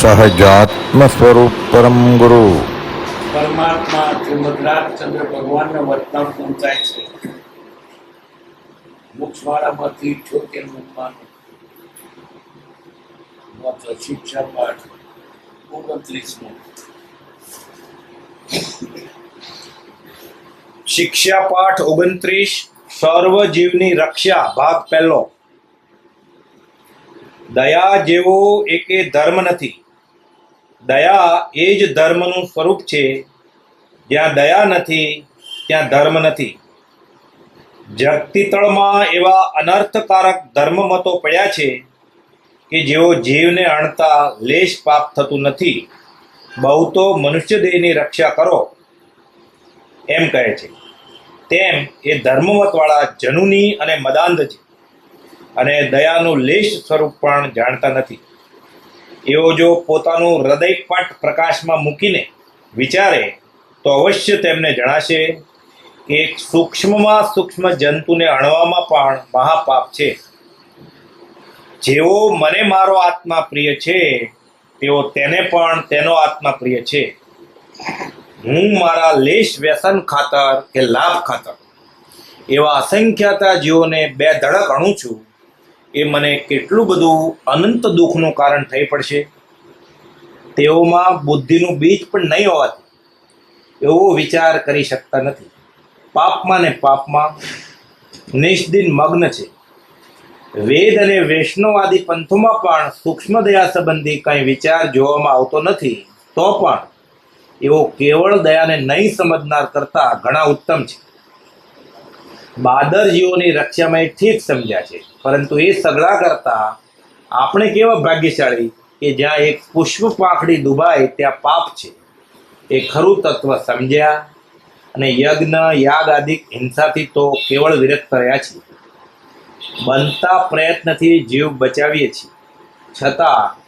સહજાત્મ સ્વરૂપ પરમ ગુરુ પરમાત્મા શ્રીમદ ચંદ્ર ભગવાનને વચના પહોંચાય છે મોક્ષવાળામાંથી છોતેર માત્ર શિક્ષા પાઠ ઓગણત્રીસમો શિક્ષા પાઠ ઓગણત્રીસ સર્વ જીવની રક્ષા ભાગ પહેલો દયા જેવો એકે ધર્મ નથી દયા એ જ ધર્મનું સ્વરૂપ છે. જ્યાં દયા નથી, ત્યાં ધર્મ નથી. જગતીતળમાં એવા અનર્થકારક ધર્મમતો પડ્યા છે કે જેઓ જીવને અણતા લેશ પાપ થતું નથી. બહુ તો મનુષ્ય દેહની રક્ષા કરો, એમ કહે છે. તેમ એ ધર્મમતવાળા જનુની અને મદાંધ છે અને દયાનું લેશ સ્વરૂપ પણ જાણતા નથી. એઓ જો પોતાનું હૃદયપટ પ્રકાશમાં મૂકીને વિચારે, તો અવશ્ય તેમને જણાશે કે એક સૂક્ષ્મમાં સૂક્ષ્મ જંતુને અણવામાં પણ મહાપાપ છે. જેઓ મને મારો આત્મા પ્રિય છે તેઓ તેને પણ તેનો આત્મા પ્રિય છે. હું મારા લેશ વ્યસન ખાતર કે લાભ ખાતર એવા અસંખ્યાતા જીવોને બે ધડક અણું છું એ મને કેટલું બધું અનંત દુઃખનું કારણ થઈ પડશે. તેઓમાં બુદ્ધિનું બીજ પણ નહીં હોવાથી એવો વિચાર કરી શકતા નથી. પાપમાં ને પાપમાં નિષ્દિન મગ્ન છે. વેદ અને વૈષ્ણવવાદી પંથોમાં પણ સૂક્ષ્મ દયા સંબંધી કંઈ વિચાર જોવામાં આવતો નથી, તો પણ એવો કેવળ દયાને નહીં સમજનાર કરતાં ઘણા ઉત્તમ છે. બાદર જીવોની રક્ષામાં એ ઠીક સમજ્યા છે. પરંતુ એ સગળા કરતા આપણે કેવા ભાગ્યશાળી કે જ્યાં એક પુષ્પ પાંખડી ડૂબાય ત્યાં પાપ છે. એ ખરું તત્વ સમજ્યા અને યજ્ઞ, યાગ આદિ હિંસાથી તો કેવળ વિરક્ત રહ્યા છીએ બનતા પ્રયત્નથી જીવ બચાવીએ છીએ. છતાં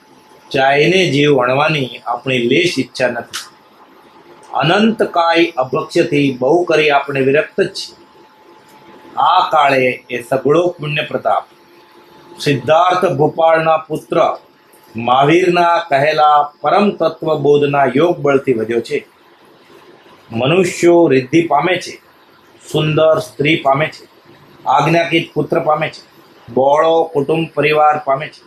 ચાઈને જીવ વણવાની આપણી લેશ ઈચ્છા નથી. અનંતકાય અભક્ષ્યથી બહુ કરી આપણે વિરક્ત જ છીએ. આ કાળે એ સગળો પુણ્ય પ્રતાપ સિદ્ધાર્થ ભોપાળના પુત્ર મહાવીરના કહેલા પરમ તત્વ બોધના યોગ બળથી વધ્યો છે. મનુષ્યો રિદ્ધિ પામે છે, સુંદર સ્ત્રી પામે છે, આજ્ઞાકિત પુત્ર પામે છે, બોળો કુટુંબ પરિવાર પામે છે,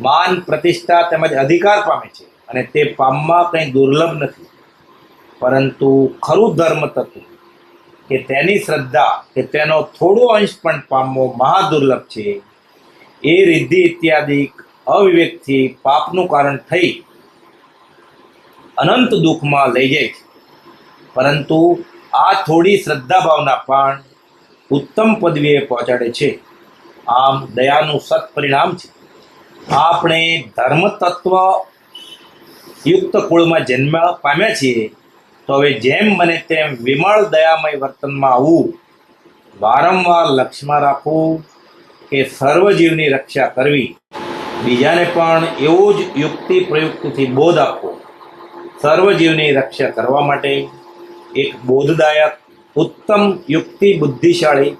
માન પ્રતિષ્ઠા તેમજ અધિકાર પામે છે અને તે પામવા કંઈ દુર્લભ નથી. પરંતુ ખરું ધર્મ તત્વ કે તેની શ્રદ્ધા કે તેનો થોડો અંશ પણ પામવો મહાદુર્લભ છે. એ રિદ્ધિ ઇત્યાદિ અવિવેકથી પાપનું કારણ થઈ અનંત દુઃખમાં લઈ જાય છે. પરંતુ આ થોડી શ્રદ્ધા ભાવના પણ ઉત્તમ પદવીએ પહોંચાડે છે. આમ દયાનું સત્પરિણામ છે. આપણે ધર્મ તત્વ યુક્ત કુળમાં જન્મ પામ્યા છીએ તો હવે જેમ બને તેમ વિમળ દયામય વર્તનમાં આવવું વારંવાર લક્ષમાં રાખવું કે સર્વજીવની રક્ષા કરવી. બીજાને પણ એવો જ યુક્તિ પ્રયુક્તિથી બોધ આપવો. સર્વજીવની રક્ષા કરવા માટે એક બોધદાયક, ઉત્તમ યુક્તિ બુદ્ધિશાળી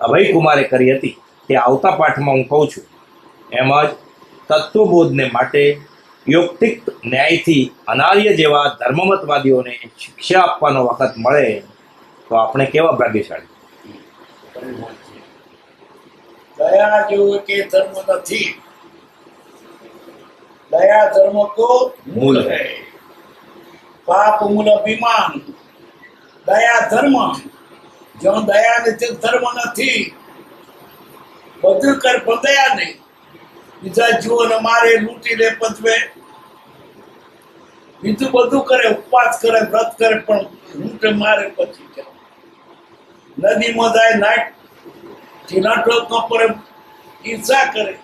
અભયકુમારે કરી હતી. તે આવતા પાઠમાં હું કહું છું. એમ જ તત્વબોધને માટે યુક્તિક ન્યાયથી અનાર્ય જેવા ધર્મમતવાદીઓને શિક્ષા આપવાનો વખત મળે તો આપણે કેવા ભાગ્યશાળી? દયા જેવો કે ધર્મ નથી. દયા ધર્મ કો મૂળ है પાપ મૂળ અભિમાન. દયા ધર્મ. જો દયા નથી ધર્મ નથી. બધું કર દયા નહીં. બીજા જીવોને મારે લૂંટી લે પદવે બીજું બધું કરે, ઉપવાસ કરે, વ્રત કરે, પણ લૂંટે મારે પછી નદીમાં જાય નાટ જેના ટોક ન પડે ઈર્ષા કરે.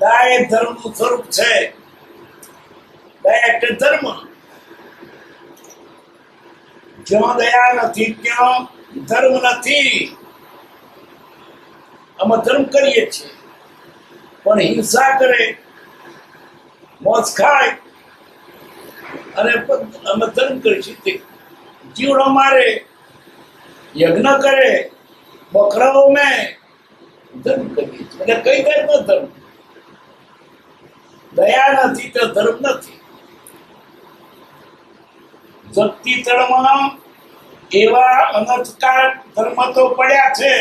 ધર્મ ધર્મનું સ્વરૂપ છે. દયા એટલે ધર્મ. જ્યાં દયા નથી, ત્યાં ધર્મ નથી. અમે ધર્મ કરીએ છીએ. પણ હિંસા કરે મોજ ખાય, અને અમે ધર્મ કરીશું તે જીવડો મારે યજ્ઞ કરે, બકરાઓ મેં ધર્મ કરીએ છીએ. એટલે કઈ ધર્મ ધર્મ? દયા નથી તો ધર્મ નથી. જગતી તળમાં એવા અનર્થકાર ધર્મ તો પડ્યા છે.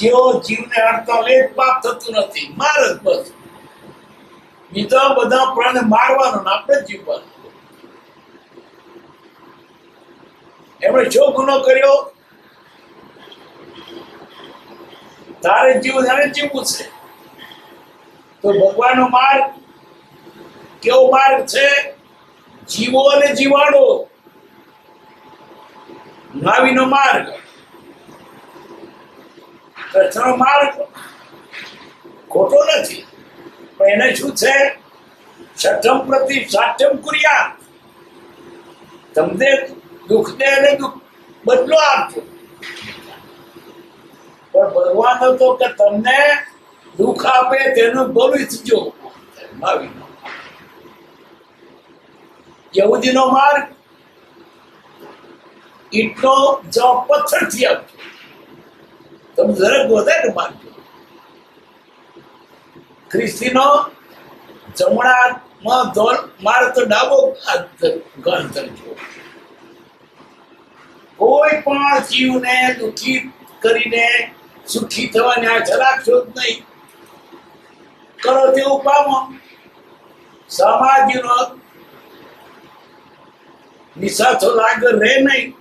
જેઓ જીવને અડતો લે પાપ થતું નથી. માર જ બસ. બીજા બધા પ્રાણ મારવાનો ને આપણે જીવવાનું. એમણે શું ગુનો કર્યો, તારે જીવ તારે જીવવું છે. તો ભગવાનનો માર્ગ કેવો માર્ગ છે? જીવો અને જીવાડો નાવીનો માર્ગ. કૃષ્ણનો માર્ગ ખોટો નથી. પણ એને શું છે? સઠમ પ્રતિ સાઠમ કુર્યા. તમને દુઃખ દે અને દુઃખ. બદલો આપજો પણ ભગવાન હતો કે તમને દુઃખ આપે તેનું ભલું જો યહૂદીનો માર્ગ ઈટનો જવાબ પથ્થરથી આપજો તમે જરાક વધારે માનજો ખ્રિસ્તીનો જમણામાં ધોલ મારે તો ડાબો ગણ ધરજો. કોઈ પણ જીવને દુઃખી કરીને સુખી થવાની આ રાખશો જ નહીં. કરો તેવું પામો સમાજનો નિશાથો લાગર રહે નહીં.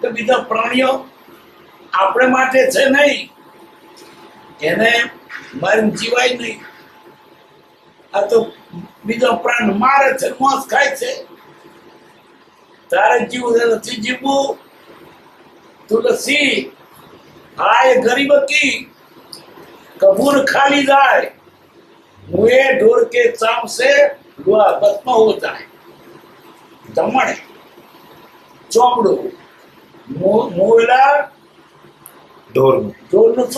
તો બીજા પ્રાણીઓ આપણે માટે છે નહીં. એને મરણ જીવાય નહીં. આ તો બીજો પ્રાણ મારે છે મોસ ખાય છે. તારે જીવવું નથી જીવવું? તુલસી હાય ગરીબ કી કબૂર ખાલી જાય. હું એ ઢોર કે ચામ સે લોહા પત્મ હોતા હે દમણ ચોપડું મોલા ઢોરનું ઢોરનું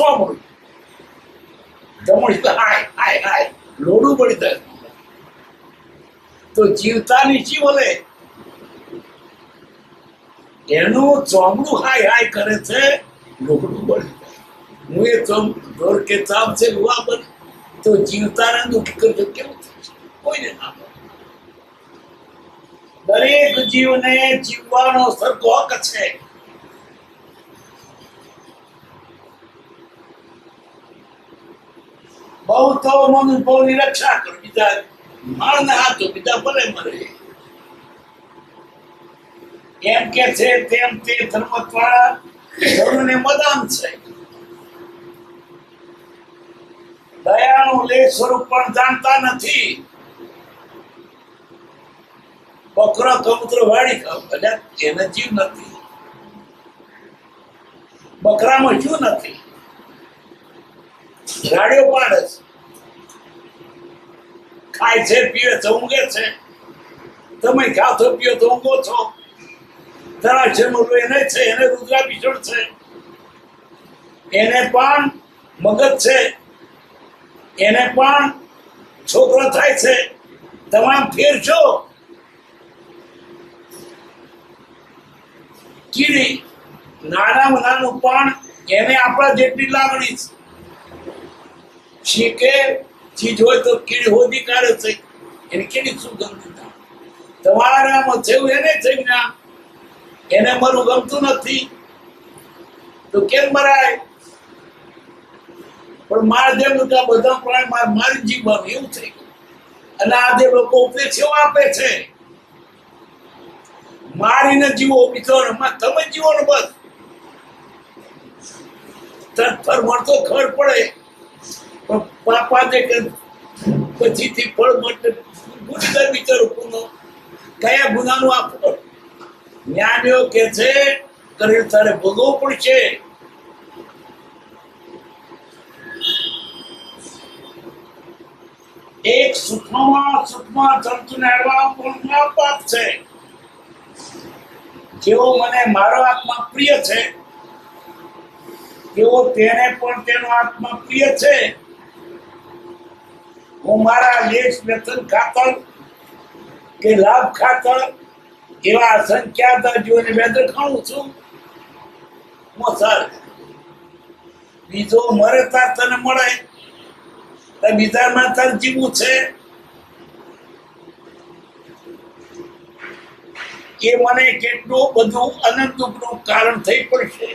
લોડું પડી જાય. તો હાય હું એ ચોમ ઢોર કે ચામ છે લોહા બને. તો જીવતાને દુઃખી કરજો, કેવું થશે કોઈને દરેક જીવને જીવવાનો સરખો હક છે. બહુ તો મનુભવની રક્ષા કરો. બીજા માણને હાથો, બીજા ભલે મરે એમ કે છે તેમ તે ધર્મદ્વારા ધર્મને મદાન છે. દયાનું લે સ્વરૂપ પણ જાણતા નથી. બકરો કબૂતર વાળી ખાવ એને જીવ નથી. બકરામાં શું નથી. ગાડીઓ પાડે છે ખાય છે, પીવે છે, ઊંઘે છે. તમે ખાવ પીઓ તો ઊંઘો છો. ધરાશયનું એને છે, એને રુદ્રાભિષણ છે. એને પણ મગજ છે. એને પણ છોકરો થાય છે. તમામ ફેર છો? કીડી, નાનામાં નાનું પણ એને આપણા જેટલી લાગણી છે. શીખે, ચીજ હોય તો કીડી હોદી કાઢે છે. એને કેવી સુગંધ તમારામાં જેવું એને છે જ્ઞાન એને મારું ગમતું નથી. તો કેમ મરાય? પણ માર જેમ બધા બધા પ્રાણી માર મારી જીવવાનું એવું ગયું અને આ જે લોકો ઉપદેશ એવો આપે છે. મારીને જીવો બીજો તમે જીવો ને બસ. તરફર મળતો ખબર પડે. પણ પાપા જે કે પછીથી ફળ માટે ગુનેગાર વિચારો ગુનો કયા ગુનાનું આ ફળ? જ્ઞાનીઓ કે છે કરેલ તારે ભોગવવું પડશે. એક સૂક્ષ્મમાં સૂક્ષ્મ જંતુને અડવા પણ પાપ છે. જેવો મને મારો આત્મા પ્રિય છે તેવો તેને પણ તેનો આત્મા પ્રિય છે. હું મારા લેશ વેતન ખાતર કે લાભ ખાતર એવા અસંખ્યાત જીવોને વેદર ખાઉં છું મોસર બીજો મરે તાર તને મળે તો બીજામાં તાર જીવવું છે. એ મને કેટલું બધું અનંત દુઃખનું કારણ થઈ પડશે.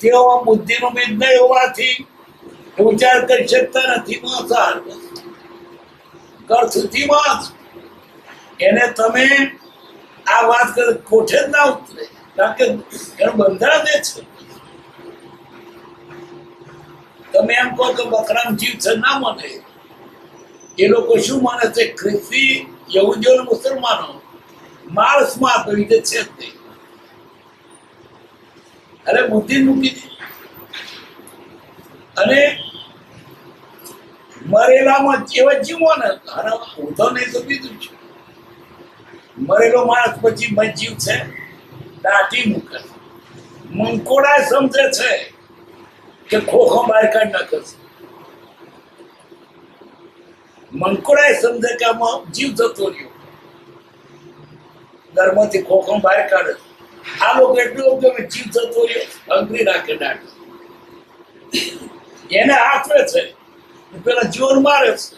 તેઓ બુદ્ધિનું બીજ નહીં હોવાથી વિચાર કરી શકતા નથી. માસાર એ લોકો શું માને છે? ખ્રિસ્તી, યહૂદીઓ મુસલમાનો માણસમાં તો છે જ નહીં. અરે બુદ્ધિ મૂકી દીધી અને મરેલામાં જેવા જીવો ને અને ઉધો નહીં તો બીજું છે મરેલો માણસ પછી મજીવ છે? દાટી મૂકે મંકોડા સમજે છે કે ખોખો બહાર કાઢ નાખે છે. મંકોડા સમજે કે આમાં જીવ જતો રહ્યો. ધર્મથી ખોખો બહાર કાઢે. આ લોકો એટલું કે જીવ જતો રહ્યો. અંગ્રી રાખે દાટ એને આચરે છે પેલા જીવન મારે છે.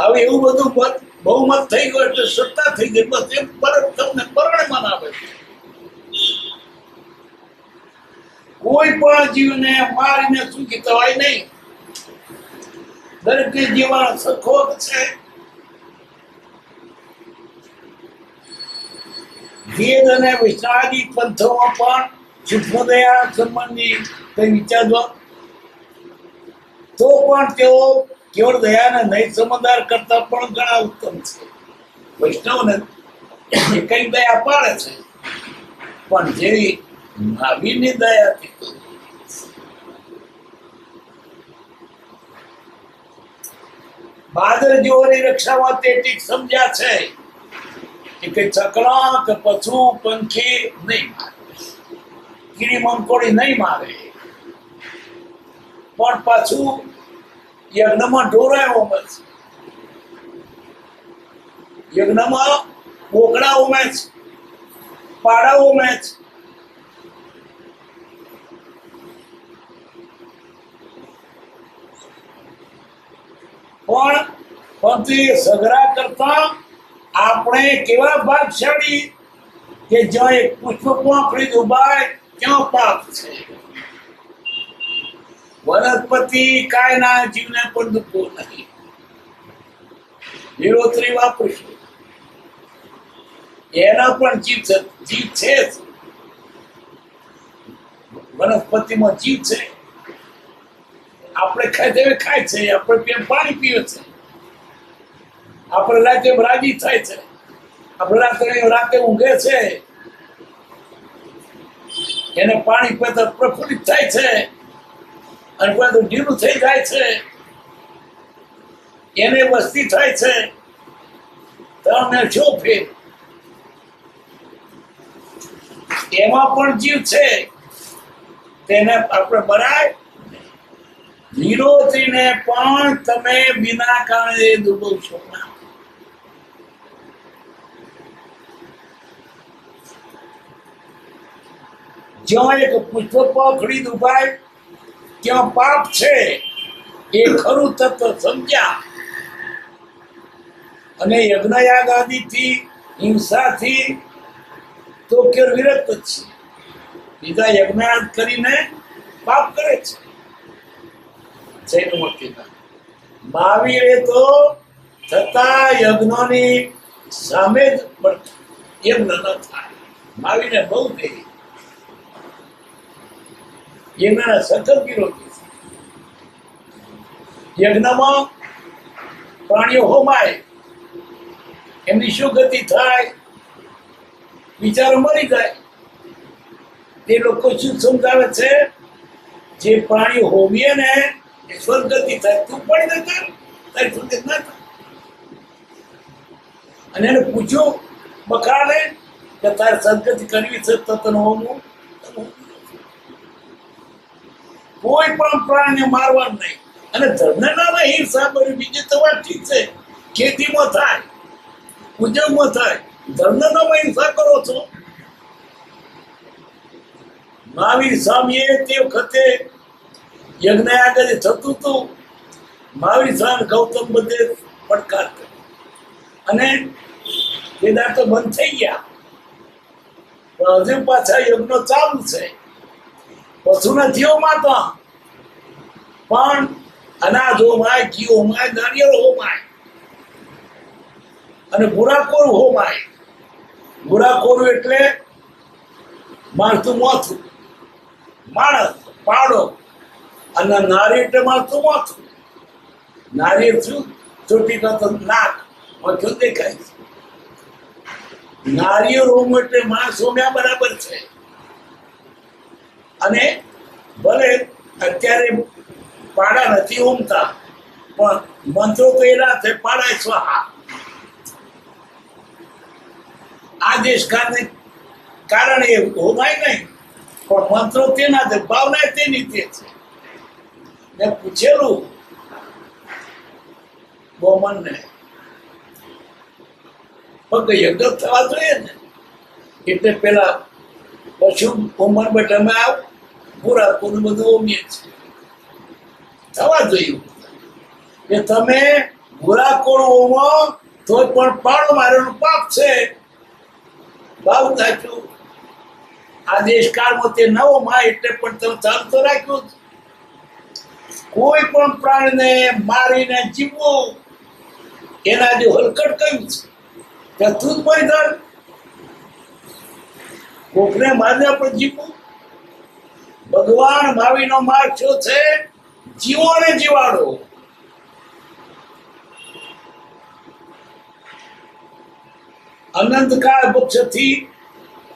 હવે એવું બધું મત, બહુમત થઈ ગયું એટલે સત્તા થઈ ગઈ. બસ એમ પરત તમને પરણમાં આવે. કોઈ પણ જીવને મારીને સુખી થવાય નહીં. દરેક જીવન સખોટ છે. વેદ અને વૈષ્ણાદી પંથોમાં પણ સુખદયા સંબંધી કઈ વિચારવા તો પણ તેઓ કેવળ દયાને નહીં સમજદાર કરતા પણ ઘણા ઉત્તમ છે. વૈષ્ણવને કઈ દયા પાડે છે. પણ જેવી મહાવીરની દયાથી બાદર જેઓની રક્ષામાં તે ટીક સમજ્યા છે કે કઈ ચકલા કે પશુ પંખી નહીં મારે. કીડી મંકોડી નહીં મારે. પણ પાછું યજ્ઞમાં ઢોરાય ઉમે છે યજ્ઞમાં બોકડા ઉમે છે પાડા ઉમે છે પણ પણ તે સગરા કરતા આપણે કેવા ભાગશાળી કે જ્યાં એક પુષ્પ પાંખડી ઉભાય ત્યાં પાપ છે. વનસ્પતિ કાયના જીવને પણ દુખો નહીં. લીલોતરી વાપરીશું. એના પણ જીવ જીવ છે વનસ્પતિમાં જીવ છે. આપણે ખાય તેવે ખાય છે, આપણે પીએ પાણી પીવે છે. આપણે રાતે રાજી થાય છે. આપણે રાત્રે રાતે ઊંઘે છે. એને પાણી પીતા પ્રફુલ્લિત થાય છે. અને બધું ઢીલું થઈ જાય છે, એને વસ્તી થાય છે, તમને જો ફેર? એમાં પણ જીવ છે, તેને આપણે બનાય વિરોધીને પણ તમે વિના કારણે દુબવશો છો. જ્યાં એક પુષ્પ પખડી દુભાય ત્યાં પાપ છે એ ખરું તત્વ સમજ્યા અને યજ્ઞયાગ આદિથી, હિંસાથી તો કે વિરક્ત છે. બીજા યજ્ઞયાગ કરીને પાપ કરે છે. જૈન મૂર્તિના મહાવીરે તો થતા યજ્ઞોની સામે જ યજ્ઞ ન થાય. મહાવીરને બહુ થઈ યજ્ઞના સખત વિરોધી યજ્ઞમાં પ્રાણીઓ હોમાય, એમની શું ગતિ થાય, વિચારો મરી જાય. તે લોકો શું સમજાવે છે? જે પ્રાણી હોમીએ ને, એ સ્વર્ગતિ થાય. તું પણ ન કર, તારી સ્વર્ગત ના થાય. અને એને પૂછ્યું, બકાલે, કે તારે સદગતિ કરવી છે તો તને હોમવું કોઈ પણ પ્રાણીને મારવાનું નહીં. અને ધર્મના હિંસા સાંભળ્યું બીજી તો વાત ઠીક છે. ખેતીમાં થાય, ઉદ્યોગમાં થાય ધર્મના હિંસા કરો છો? મહાવીર સ્વામીએ તે વખતે યજ્ઞ આગળ થતું હતું. મહાવીર સ્વામી ગૌતમ બધે પડકાર અને કેદાર તો બંધ થઈ ગયા. હજુ પાછા યજ્ઞ ચાલુ છે. પશુ નથી હોમાતા પણ અનાજ હોમાય ઘી હોમાય નારિયેળ હોમાય અને બુરાકોર હોમાય બુરાકોર એટલે માણસનું મોથું. માણસ, પાડો. અને નારી એટલે માણસનું મોથું. નારિયેળ શું? તો નાક. મોથું દેખાય નારિયેળ હોમ એટલે માણસ હોમ્યા બરાબર છે. અને ભલે અત્યારે પાડા નથી ઉમતા, પણ મંત્રો એના છે, પાડા સ્વાહા. આ દેશ કારણે કારણે એ હોમાય નહીં, પણ મંત્રો તેના છે, ભાવના તેની તે છે. મેં પૂછેલું બોમનને ફક્ત યજ્ઞ થવા જોઈએ ને? એટલે પેલા પશુ હોમન બેઠા અમે આવ પૂરા પૂરું બધું હોમીએ છીએ થવા જોઈએ. કે તમે ભૂરા કોણ હોમો તો પણ પાડો મારેલું પાપ છે. ભાવ સાચું આ દેશકાળમાં તે નવો માં એટલે પણ તમે ચાલુ તો રાખ્યું. કોઈ પણ પ્રાણીને મારીને જીવવું, એના જે હલકટ કહ્યું છે? ત્યાં તું જ મરી કોકને મારને પણ જીવવું. ભગવાન ભાવીનો માર્ગ શું છે? જીવો ને જીવાડો. અનંતકાળ વૃક્ષથી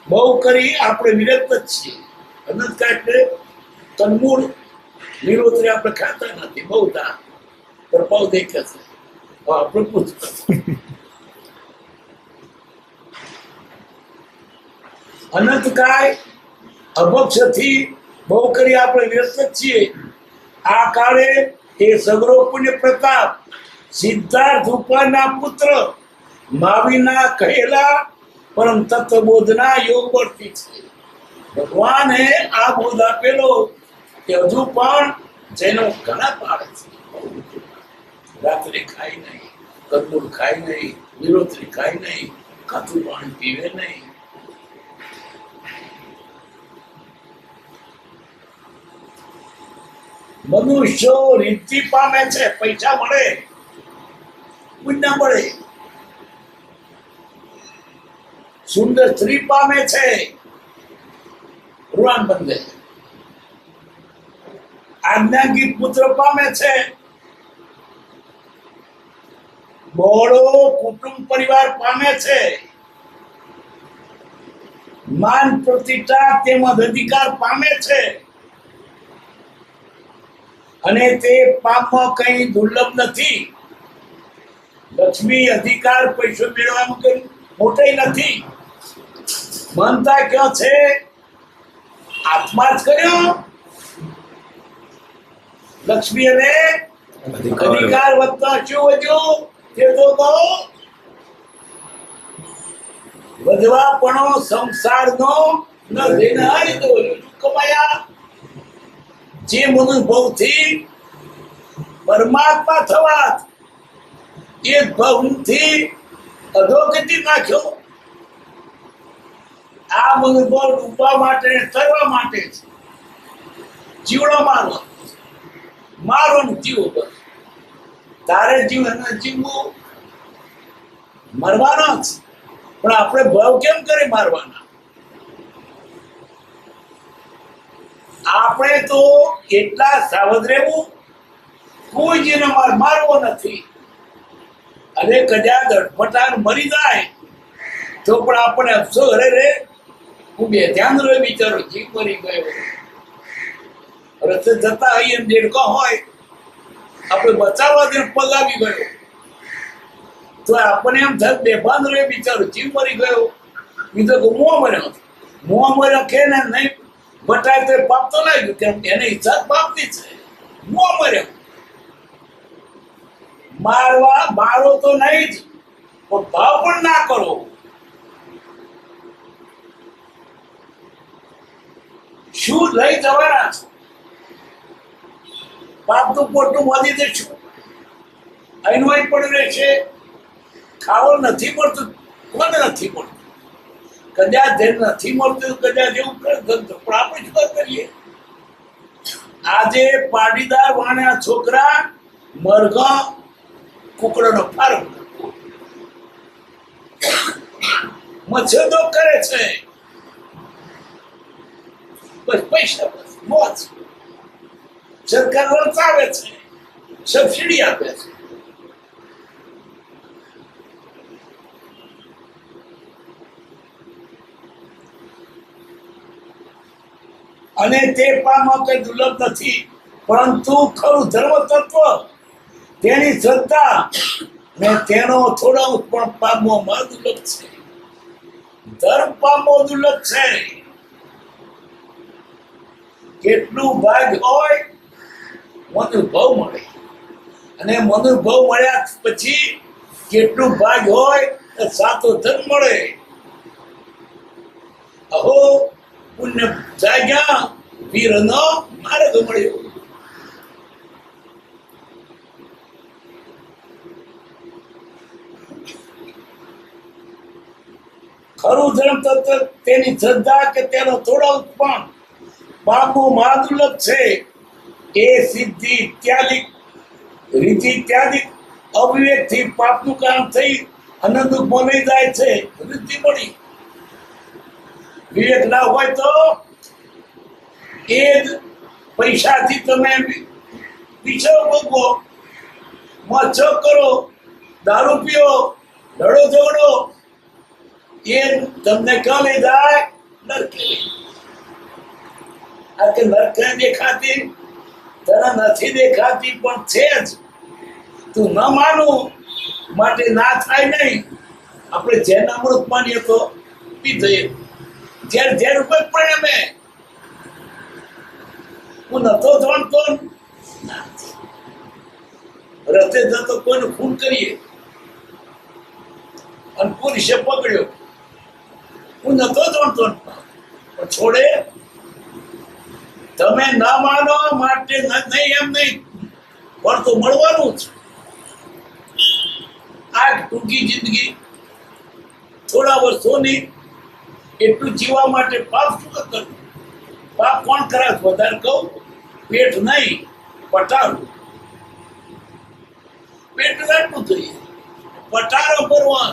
બહુ કરી આપણે વિરક્ત જ છીએ. અનંતકાળ એટલે તન્મૂળ લીલોતરી આપણે ખાતા નથી, બહુ તા પ્રભાવ દેખે છે. આપણે પૂછતા અનંતકાય અભક્ષથી બહુ કરી આપણે વ્યસ્ત છીએ. આ કાળે એ સગરો પુણ્ય પ્રતાપ, સિદ્ધાર્થ ઉપરના પુત્ર, માવીના કહેલા પરમ તત્વબોધના યોગ વર્તી છે ભગવાને આ બોધ આપેલો કે હજુ પણ જેનો ઘણા પાડે છે. રાત્રે ખાય નહીં કદમૂળ ખાય નહીં નિરોત્રી ખાય નહીં કાચું પાણી પીવે નહીં મનુષ્યો રીતિ પામે છે, પૈસા મળે મળે. સુંદર સ્ત્રી પામે છે ઋણ બંધે આજ્ઞાગી પુત્ર પામે છે. બહોળો કુટુંબ પરિવાર પામે છે. માન પ્રતિષ્ઠા તેમજ અધિકાર પામે છે. અને તે પાપમાં કઈ દુર્લભ નથી. લક્ષ્મી અધિકાર પૈસો મેળવવામાં કઈ મોટે નથી. મનતા ક્યાં છે? આત્મા જ કર્યો. લક્ષ્મી અને અધિકાર. વધતા શું વધ્યું? તે તો કહો. વધવા પણ સંસારનો ન દેનારી તો કમાયા? જે મનુભવથી પરમાત્મા થવા એ ભવથી અધોગતિ નાખ્યો. આ મનુભવ ડૂબવા માટે, તરવા માટે જીવડો મારો મારો જીવો બસ. તારે જીવ એને જીવવું મરવાનો જ. પણ આપણે ભાવ કેમ કરી મારવાના? આપણે તો એટલા સાવધ રહેવું? કોઈ જેને માર મારવો નથી. અને કદાચ અટપટાર મરી જાય, તો પણ આપણને અફસો અરે રે, હું બે ધ્યાન રહ્યો બિચારો જીવ મરી ગયો. રસ્તે જતા આવીએ ને દેડકો હોય, આપણે બચાવવા દે પગાવી ગયો. તો આપણને એમ થાય બેભાન રહ્યો બિચારો જીવ મરી ગયો. બીજો મોં મર્યો મોં મર્યો કે ને નહીં બટાય તો પાપ તો લાગ્યું કેમ એને ઈચ્છા પાપની છે. મો મર્યો મારવા મારો તો નહીં જ, પણ ભાવ પણ ના કરો. શું લઈ જવાના છો? પાપનું પોટું મોદી દેશું અહીં પડ્યું રહેશે. ખાવો નથી પડતું, કોને નથી મળતું કદાચ જેને નથી મળતું, કદાચ એવું પણ આપણે કરીએ. આજે પાટીદાર વાણ્યા છોકરા મરઘા કુકડાનો ફાર્મ. મચ્છરદો કરે છે. બસ પૈસા બસ, મોજ. સરકાર વળતાવે છે, સબસિડી આપે છે. અને તે પામો કંઈ દુર્લભ નથી. પરંતુ ખરું ધર્મ તત્વ તેની શ્રદ્ધા ને તેનો થોડો પણ પામવામાં દુર્લભ છે. ધર્મ પામવો દુર્લભ છે. કેટલું ભાગ હોય, મનુભવ મળે. અને મનુભવ મળ્યા પછી કેટલું ભાગ હોય સાતો ધર્મ મળે. અહો પુણ્ય જાગ્યા, વીરનો માર્ગ મળ્યો. ખરું ધર્મ તત્વ તેની શ્રદ્ધા કે તેનો થોડો પણ બાપુ મહાદુર્લભ છે. એ સિદ્ધિ ઇત્યાદિ રીતિ ઇત્યાદિ અવિવેકથી પાપનું કામ થઈ અનંત બોલી જાય છે. વૃદ્ધિ મળી વિવેક ના હોય તો એ જ પૈસાથી તમે પીછો ભોગવો. મચ્છો કરો, દારૂ પીઓ લડો ઝઘડો, એ તમને લઈ જાય, નરકે. આ કે નરકે દેખાતી, તને નથી દેખાતી, પણ છે જ. તું ન માનું, માટે ના થાય નહીં. આપણે જેન અમૃત માનીએ તો પી જઈએ ઝેર ઝેર ઉપર પરિણમે હું નતો જાણતો રસ્તે જતો કોઈને ખૂન કરીએ? અને પોલીસે પકડ્યો? હું નતો જાણતો છોડે. તમે ના માનો, માટે નહીં, એમ નહીં. પણ તો મળવાનું જ. આ ટૂંકી જિંદગી. થોડા વર્ષોની એટલું જીવવા માટે પાપ શું કરવું? પાપ કોણ કરે? વધારે કહું, પેટ નહીં, પટારું. પેટ રાખવું જોઈએ પટારો ભરવા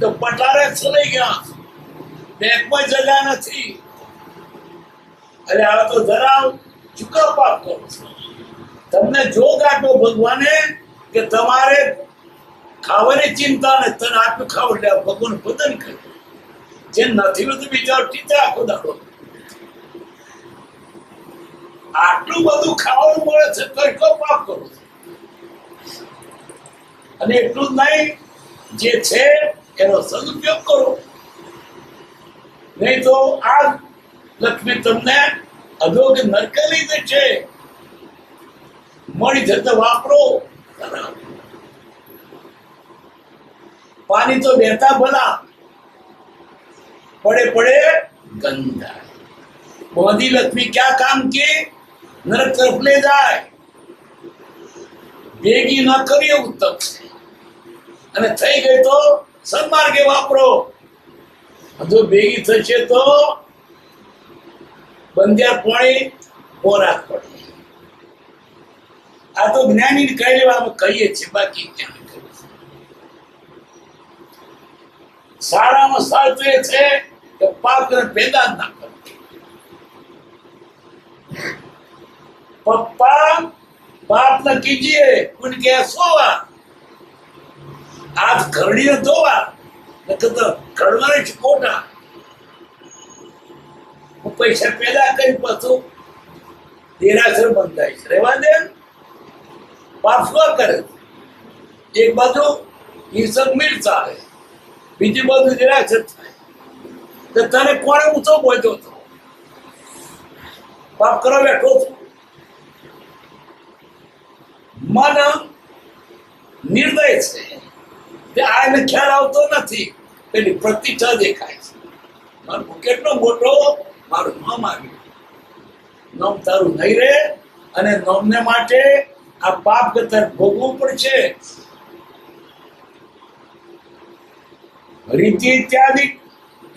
તો પટારે ચલાઈ ગયા. બેંકમાં જગા નથી. અરે આ તો ધરાવ ચૂકવ પાપ કરો તમને જોગ આપ્યો ભગવાને કે તમારે ખાવાની ચિંતા ને તને આપ્યું ખાવ એટલે ભગવાન બદન કર્યું જે નથી બધું બિચારો ટીચા આખો દાડો. આટલું બધું ખાવાનું મળે છે તો એટલો પાપ કરો. અને એટલું જ નહીં, જે છે એનો સદુપયોગ કરો. નહીં તો આ લક્ષ્મી તમને અધોગ નરકે લીધે છે. મળી જતા વાપરો. પાણી તો બેતા ભલા. પડે पड़े। गंदा મોદી लक्ष्मी क्या काम के नरक तरफ ले जाए। ભેગી ન કરીએ ઉત્તમ છે અને થઈ ગઈ તો સન્માર્ગે વાપરો જો ભેગી થશે તો બંધ્યા પાણી પોરાક પડે આ તો જ્ઞાની કહી લેવા કહીએ છીએ બાકી ક્યાં. સારામાં સારું એ છે કે પાપ ને પેદા જ ના કરો પપ્પા પાપ ન કીજીએ ઉનકે સોવા આજ ઘરડીને ધોવા નકર તો ઘડવાને જ ખોટા હું પૈસા પેદા કરી પાછું દેરાસર બંધાય છે રહેવા દે ને. પાપ શું કરે એક બાજુ ઈર્ષદ મીર ચાલે બીજી બાજુ નિરાશર થાય તો તને કોણે ઊંચો બોલ્યો હતો? પાપ કરવા બેઠો મન નિર્દય છે તે આને ખ્યાલ આવતો નથી. પેલી પ્રતિષ્ઠા દેખાય છે. મારું કેટલો મોટો, મારું નામ આવ્યું. નામ તારું નહીં રહે અને નામને માટે આ પાપ કતર ભોગવું પડશે. રીતિ ઇત્યાદિ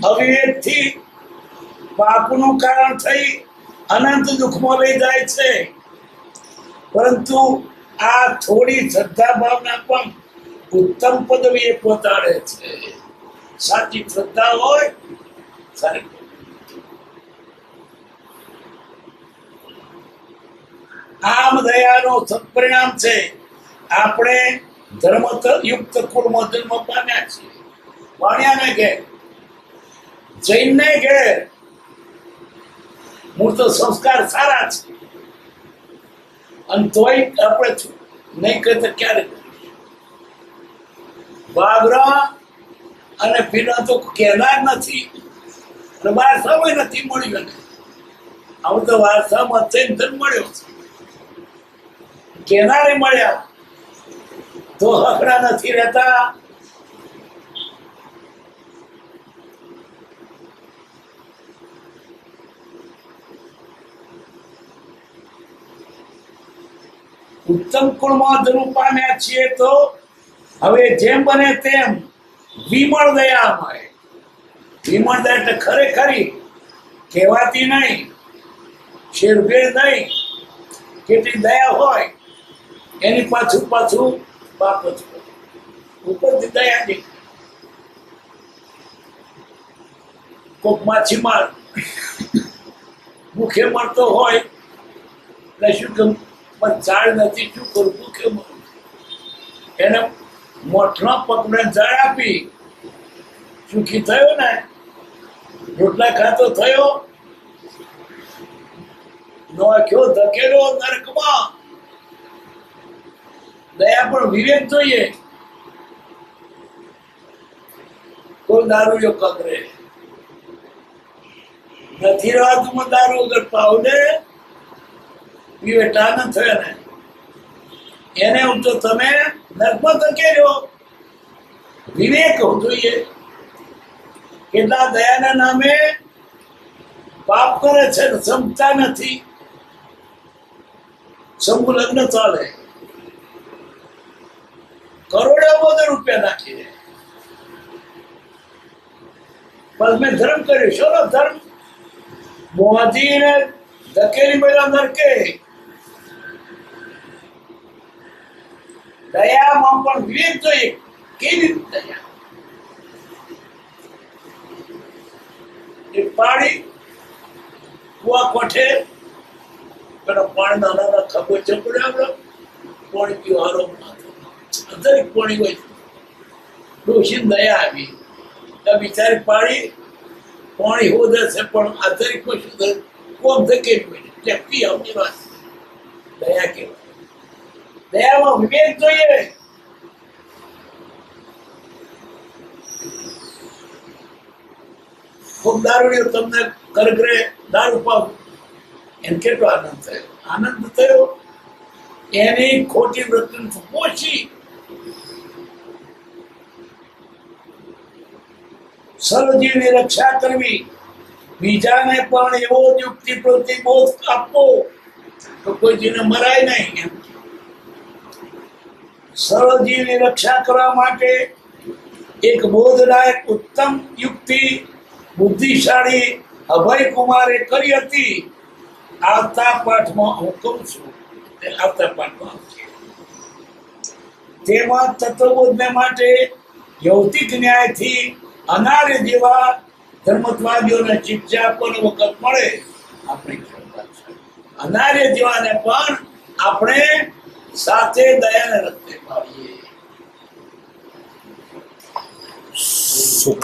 અવિવેકથી પાપનું કારણ થઈ અનંત દુઃખમાં લઈ જાય છે. પરંતુ આ થોડી શ્રદ્ધા ભાવના પણ ઉત્તમ પદવીએ પહોંચાડે છે. સાચી શ્રદ્ધા હોય સારી આમ દયાનો સત્પરિણામ છે. આપણે ધર્મ યુક્ત કુળમાં જન્મ પામ્યા છીએ. વાણિયાને ઘેર જૈનને ઘેર. મૂળ તો સંસ્કાર સારા છે અને તોય આપણે નહીં કરતા ક્યારે બાબરા અને પીલા તો કહેનાર નથી. અને વારસામાં નથી મળ્યો ને આવું તો વારસામાં જૈન ધન મળ્યો છે. કહેનારે મળ્યા. તો હકડા નથી રહેતા. ઉત્તમ કુળમાં જન્મ પામ્યા છીએ તો હવે જેમ બને તેમ વિમળ દયા અમારે વિમળ દયા એટલે ખરેખરી કહેવાતી નહીં, શેરભેર નહીં, કેટલી દયા હોય એની પાછું પાછું બાપ જ. ઉપરથી દયા નહીં. કોક માછીમાર ભૂખે મળતો હોય એટલે શું કેમ પણ ઝાડ નથી, શું કરવું કે એને મોઠના પકડે ઝાડ આપી. સુખી થયો ને? રોટલા ખાતો થયો. નોખ્યો, ધકેલો નરકમાં. દયા પણ વિવેક જોઈએ. કોઈ દારૂ જો કગરે નથી રહેવાતું દારૂ વગર પાવડે. પીવેટા ન થયો ને. એને હું તો તમે નર્મદ ધકેલ્યો વિવેક હોવું જોઈએ. કેટલા દયાના નામે પાપ કરે છે સમતા નથી. સમૂહ લગ્ન ચાલે. કરોડો બધા રૂપિયા નાખી દે પણ મેં ધર્મ કર્યું. શોનો ધર્મ? મોદીને ધકેલી પહેલા નરકે. દયામાં પણ વિવેક જોઈએ. કેવી રીતે દયા? એ પાણી કુવા કોઠે, પેલો પાણી નાના ખબર છે પણ પીવો હારો દરેક પાણી હોય. ડોસી દયા આવી. તો બિચારી પાણી પાણી હો છે પણ આ દરેક શું કોમ ધકેલી હોય. એટલે પી આવતી વાત દયા કેવાય દયામાં વિવેક જોઈએ ખૂબ દારૂડિયો તમને કરગરે દારૂ પાવ એને કેટલો આનંદ થયો આનંદ થયો એની ખોટી વૃત્તિ પોચી સર્વજીવની રક્ષા કરવી બીજાને પણ એવો જ યુક્તિ પ્રતિબોધ આપવો તો કોઈ જીને મરાય નહીં એમ સર્વજીવની રક્ષા કરવા માટે એક બોધદાયક ઉત્તમ યુક્તિ બુદ્ધિશાળી અભય કરી હતી. આવતા પાઠમાં હું કહું છું આવતા પાઠમાં તેમાં તત્વબોધને માટે યૌતિક ન્યાયથી અનાર્ય જેવા ધર્મત્વાદીઓને શિક્ષા આપવાનો વખત મળે. આપણે. અનાર્ય જેવાને પણ આપણે સાથે દયાને રસ્તે પાડીએ